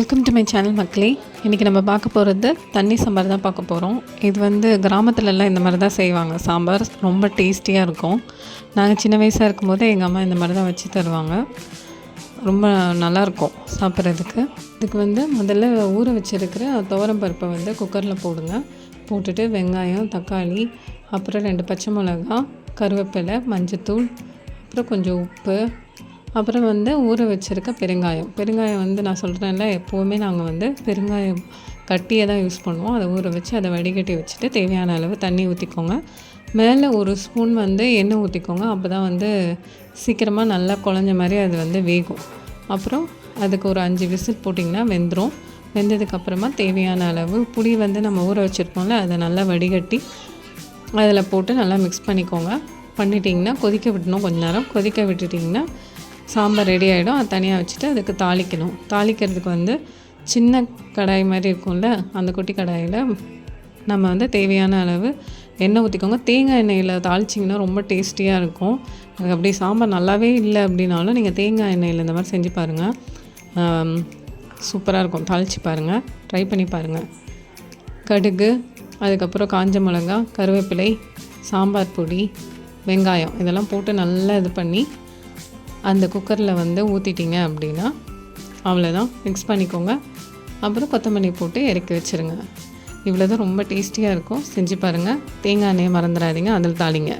Welcome to my channel மக்களே. இன்றைக்கி நம்ம பார்க்க போகிறது தண்ணி சாம்பார் தான் பார்க்க போகிறோம் இது வந்து கிராமத்துலலாம் இந்த மாதிரி தான் செய்வாங்க. சாம்பார் ரொம்ப டேஸ்டியாக இருக்கும். நாங்கள் சின்ன வயசாக இருக்கும்போது எங்கள் அம்மா இந்த மாதிரி தான் வச்சு தருவாங்க. ரொம்ப நல்லாயிருக்கும் சாப்பிட்றதுக்கு. இதுக்கு வந்து முதல்ல ஊற வச்சுருக்கிற துவரம் பருப்பை வந்து குக்கரில் போடுங்க. போட்டுட்டு வெங்காயம் தக்காளி அப்புறம் ரெண்டு பச்சை மிளகா கருவேப்பிலை மஞ்சத்தூள் அப்புறம் கொஞ்சம் உப்பு அப்புறம் வந்து ஊற வச்சுருக்க பெருங்காயம். பெருங்காயம் வந்து நான் சொல்கிறேன்ல எப்போவுமே நாங்கள் வந்து பெருங்காயம் கட்டியை தான் யூஸ் பண்ணுவோம். அதை ஊற வச்சு அதை வடிகட்டி வச்சுட்டு தேவையான அளவு தண்ணி ஊற்றிக்கோங்க மேலே ஒரு ஸ்பூன் வந்து எண்ணெய் ஊற்றிக்கோங்க அப்போ தான் வந்து சீக்கிரமாக நல்லா குழஞ்ச மாதிரி அது வந்து வேகும். அப்புறம் அதுக்கு ஒரு அஞ்சு விசில் போட்டிங்கன்னா வெந்துடும் வெந்ததுக்கப்புறமா தேவையான அளவு புளி வந்து நம்ம ஊற வச்சுருக்கோம்ல அதை நல்லா வடிகட்டி அதில் போட்டு நல்லா மிக்ஸ் பண்ணிக்கோங்க. பண்ணிட்டிங்கன்னா கொதிக்க விட்டணும் கொஞ்ச நேரம். கொதிக்க விட்டுட்டிங்கன்னா சாம்பார் ரெடி ஆகிடும் அது தனியாக வச்சுட்டு அதுக்கு தாளிக்கணும். தாளிக்கிறதுக்கு வந்து சின்ன கடாய் மாதிரி இருக்கும்ல அந்த குட்டி கடாயில் நம்ம வந்து தேவையான அளவு எண்ணெய் ஊற்றிக்கோங்க தேங்காய் எண்ணெயில் தாளிச்சிங்கன்னா ரொம்ப டேஸ்டியாக இருக்கும். அது அப்படி சாம்பார் நல்லாவே இல்லை அப்படின்னாலும் நீங்கள் தேங்காய் எண்ணெயில் இந்த மாதிரி செஞ்சு பாருங்கள் சூப்பராக இருக்கும். தாளித்து பாருங்கள் ட்ரை பண்ணி பாருங்கள் கடுகு அதுக்கப்புறம் காஞ்ச மிளகா கருவேப்பிலை சாம்பார் பொடி வெங்காயம் இதெல்லாம் போட்டு நல்லா இது பண்ணி அந்த குக்கரில் வந்து ஊற்றிட்டீங்க அப்படின்னா அவ்வளோதான் மிக்ஸ் பண்ணிக்கோங்க. அப்புறம் கொத்தமல்லி போட்டு இறக்கி வச்சுருங்க. இவ்வளோ தான் ரொம்ப டேஸ்டியாக இருக்கும். செஞ்சு பாருங்கள் தேங்காய் எண்ணெயை மறந்துடாதீங்க. அதில் தாளிங்க.